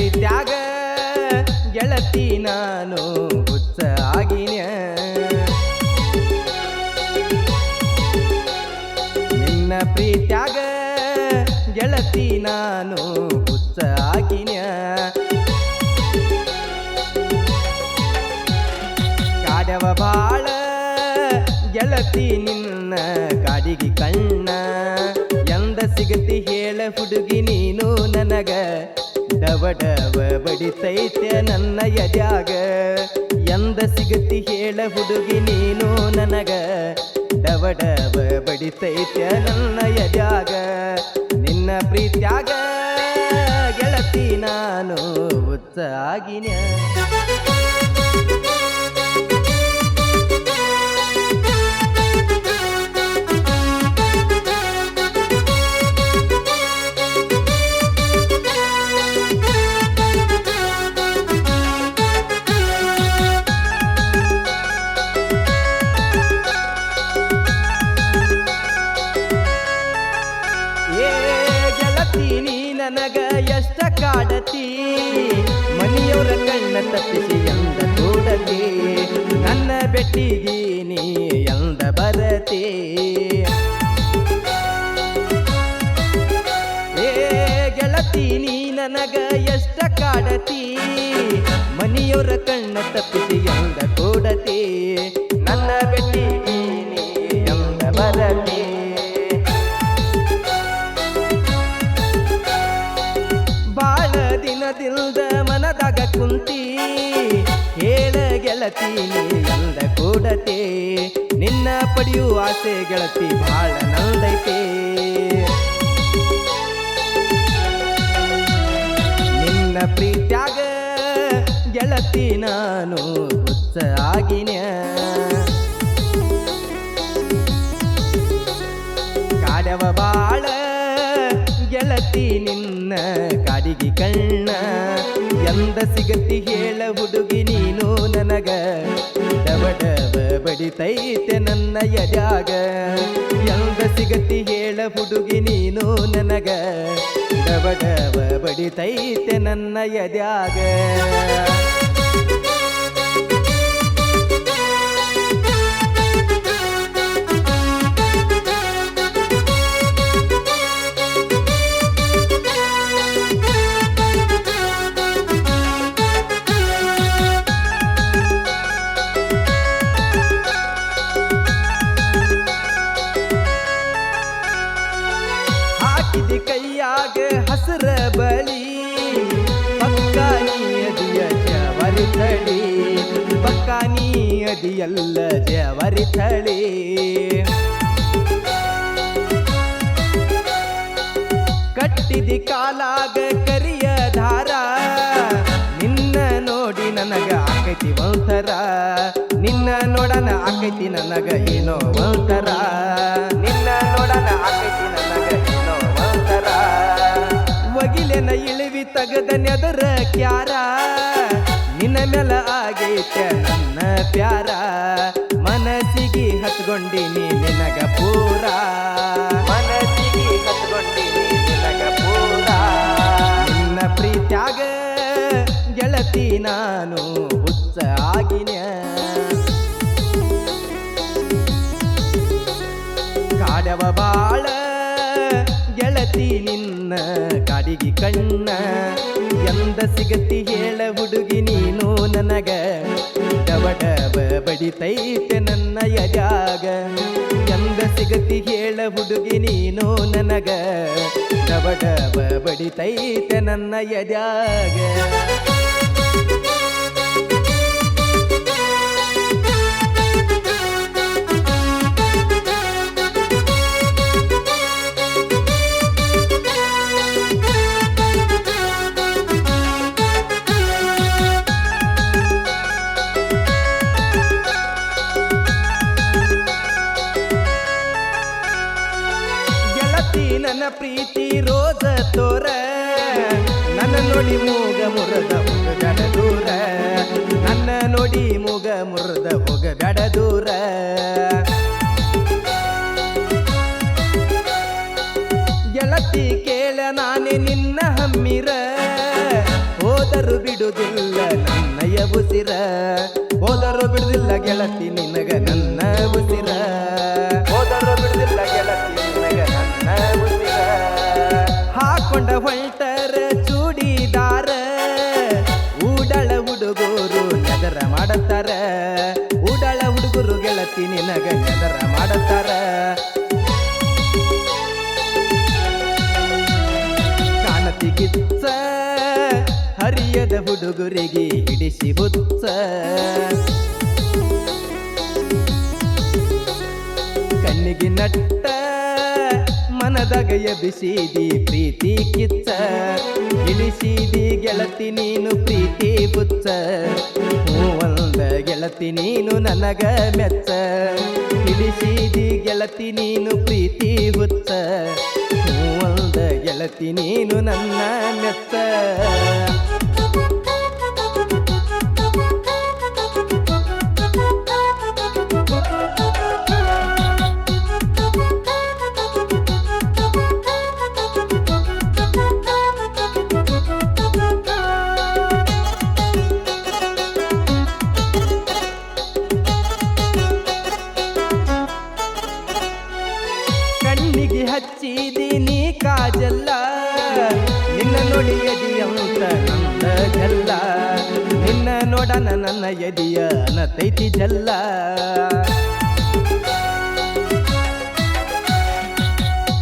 ಪ್ರೀತ್ಯಾಗ ಗೆಳತಿ ನಾನು ಹುಚ್ಚ ಆಗಿನ. ನಿನ್ನ ಪ್ರೀತ್ಯಾಗ ಗೆಳತಿ ನಾನು ಹುಚ್ಚ ಆಗಿನ. ಕಾಡವ ಬಾಳ, ಗೆಳತಿ ನಿನ್ನ ಕಾಡಿಗೆ ಕಣ್ಣ. ಎಂದ ಸಿಗತಿ ಹೇಳ ಹುಡುಗಿ ನೀನು ಡವ ಬಡಿ ಬಡಿತೈತೆ ನನ್ನ ಎದ್ಯಾಗ? ಎಂದ ಸಿಗತಿ ಹೇಳ ಹುಡುಗಿ ನೀನು ನನಗ? ಡವಡವ ಬಡಿತೈತೆ ನನ್ನ ಎದ್ಯಾಗ? ನಿನ್ನ ಪ್ರೀತ್ಯಾಗ ಗೆಳತಿ ನಾನು ಹುಚ್ಚ ಕಾಡತಿ ಮನೆಯವರ ಕಣ್ಣ ತಪ್ಪಿಸಿ ಎಂದ ತೋಡತಿ ನನ್ನ ಬೆಟ್ಟಿಗೆ ನೀ ಎಂದ ಬರತಿ? ಏ ಗೆಳತಿ, ನೀ ನನಗ ಎಷ್ಟ ಕಾಡತಿ? ಮನೆಯವರ ಕಣ್ಣ ದಿನದಿಲ್ದ ಮನದಾಗ ಕುಂತಿ ಹೇಳ ಗೆಳತಿ ನಂದ ಕೂಡತೆ. ನಿನ್ನ ಪಡೆಯುವ ಆಸೆ ಗೆಳತಿ ಬಾಳ ನಂದೈತೆ. ನಿನ್ನ ಪ್ರೀತ್ಯಾಗ ಗೆಳತಿ ನಾನು ಹುಚ್ಚ ಆಗಿನ ಕಾಡವ ಬಾಳ ಗೆಳತಿ ನಿನ್ನ ಕಾಡಿಗೆ ಕಣ್ಣ. ಎಂದ ಸಿಗತಿ ಹೇಳ ಹುಡುಗಿ ನೀನು ನನಗ. ಡವಡವ ಡವ ಬಡಿತೈತೆ ನನ್ನ ಎದ್ಯಾಗ. ಎಂದ ಸಿಗತಿ ಹೇಳ ಹುಡುಗಿ ನೀನು ನನಗ. ಡವಡವ ಡವ ಬಡಿತೈತೆ ನನ್ನ ಎದ್ಯಾಗ. ತಳಿ ಪಕ್ಕಾನಿ ಅದಿಯಲ್ಲ ಜವರಿ ತಳಿ ಕಟ್ಟಿದಿ ಕಾಲಾಗ ಕರಿಯ ದಾರ ನಿನ್ನ ನೋಡಿ ನನಗ ಆಕೈತಿ ಒಂಥರ ನಿನ್ನ ನೋಡನ ಆಕೈತಿ ನನಗ ಏನೋ ಒಂಥರ ನಿನ್ನ ನೋಡನ ಆಕೈತಿ ನನಗ ಏನೋ ಒಂಥರ ಒಗಿಲೆನ ಇಳಿವಿ ತಗದ ನೆದರ ಕ್ಯಾರ. ನಿನ್ನ ಮೇಲ ಆಗೈತೆ ನನ್ನ ಪ್ಯಾರ. ಮನಸ್ಸಿಗೆ ಹತ್ಕೊಂಡಿನಿ ನಿನಗ ಪೂರ. ಮನಸ್ಸಿಗೆ ಹತ್ಕೊಂಡಿನಿ ನಿನಗ ಪೂರ. ನಿನ್ನ ಪ್ರೀತ್ಯಾಗ ಗೆಳತಿ ನಾನು ಹುಚ್ಚ ಆಗಿನ. ಕಾಡವ ಬಾಳ ಗೆಳತಿ ನಿನ್ನ ಕಾಡಿಗೆ ಕಣ್ಣ. ಎಂದ ಸಿಗತಿ ಹೇಳ ಹುಡುಗಿ ನೀನು ನನಗ ಡಬ ಡಬ ಬಡಿತೈತೆ ನನ್ನ ಯಜಾಗ. ಚಂದ ಸಿಗತಿ ಹೇಳ ಹುಡುಗಿ ನೀನು ನನಗ ಡಬ ಡಬ ಬಡಿತೈತೆ ನನ್ನ ಎದ್ಯಾಗ ಮುರದ ದೂರ. ನನ್ನ ನೋಡಿ ಮುಗ ಮುರದ ಹೋಗಬೇಡ ದೂರ. ಗೆಳತಿ ಕೇಳ ನಾನೇ ನಿನ್ನ ಹಮ್ಮಿರ. ಹೋದರು ಬಿಡುವುದಿಲ್ಲ ನನ್ನಯ ಉಸಿರ. ಹೋದರು ಬಿಡುದಿಲ್ಲ ಗೆಳತಿ, ನಿನಗ ನನ್ನ ಉಸಿರ. ಹುಡುಗರು ಮಾಡತ್ತಾರ? ಉಡಳ ಹುಡುಗರು ಗೆಳತಿ ನಿನಗ ನೆದರ ಮಾಡತ್ತಾರ? ಕಾಣತಿ ಕಿತ್ಸ ಹರಿಯದ ಹುಡುಗರಿಗೆ ಹಿಡಿಸಿ ಹುತ್ಸ ಕಣ್ಣಿಗೆ ನಟ್ಟ ಮನದಾಗ ಎಬಿಸಿದಿ ಪ್ರೀತಿ ಕಿಚ್ಚ. ಇಳಿಸಿದಿ ಗೆಳತಿ ನೀನು ಪ್ರೀತಿ ಬುತ್ತ ಹೂವಂದ ಗೆಳತಿ ನೀನು ನನಗ ಮೆಚ್ಚ. ಇಳಿಸಿದಿ ಗೆಳತಿ ನೀನು ಪ್ರೀತಿ ಹುಚ್ಚ. ಹೂವಂದ ಗೆಳತಿ ನೀನು ನನ್ನ ಮೆಚ್ಚ. ನೋಡನ ನನ್ನ ಎದಿಯ ನತೈತಿ ಜಲ್ಲ.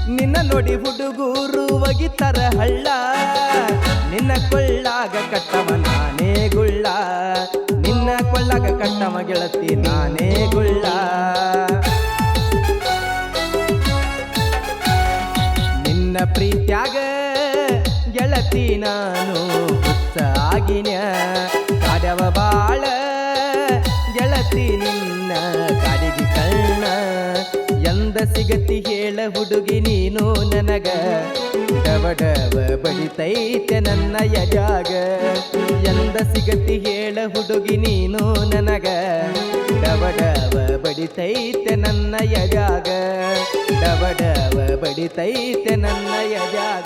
ನಿನ್ನ ನೋಡಿ ಹುಡುಗೂರು ಒಗಿತರ ಹಳ್ಳ. ನಿನ್ನ ಕೊಳ್ಳಾಗ ಕಟ್ಟವ ನಾನೇ ಗುಳ್ಳ. ನಿನ್ನ ಕೊಳ್ಳಾಗ ಕಟ್ಟವ ಗೆಳತಿ ನಾನೇ ಗುಳ್ಳ. ನಿನ್ನ ಪ್ರೀತ್ಯಾಗ ಗೆಳತಿ ನಾನು ಆಗಿನ ಕಾಡವ ಬಾಳ, ಗೆಳತಿ ನಿನ್ನ ಕಾಡಿಗೆ ಕಣ್ಣ. ಎಂದ ಸಿಗತಿ ಹೇಳ ಹುಡುಗಿ ನೀನು ನನಗ. ಡವಡವ ಬಡಿತೈತೆ ನನ್ನ ಯಜಾಗ. ಎಂದ ಸಿಗತಿ ಹೇಳ ಹುಡುಗಿ ನೀನು ನನಗ. ಡವಡವ ಬಡಿತೈತೆ ನನ್ನ ಯಜಾಗ. ಡವಡವ ಬಡಿತೈತೆ ನನ್ನ ಯಜಾಗ.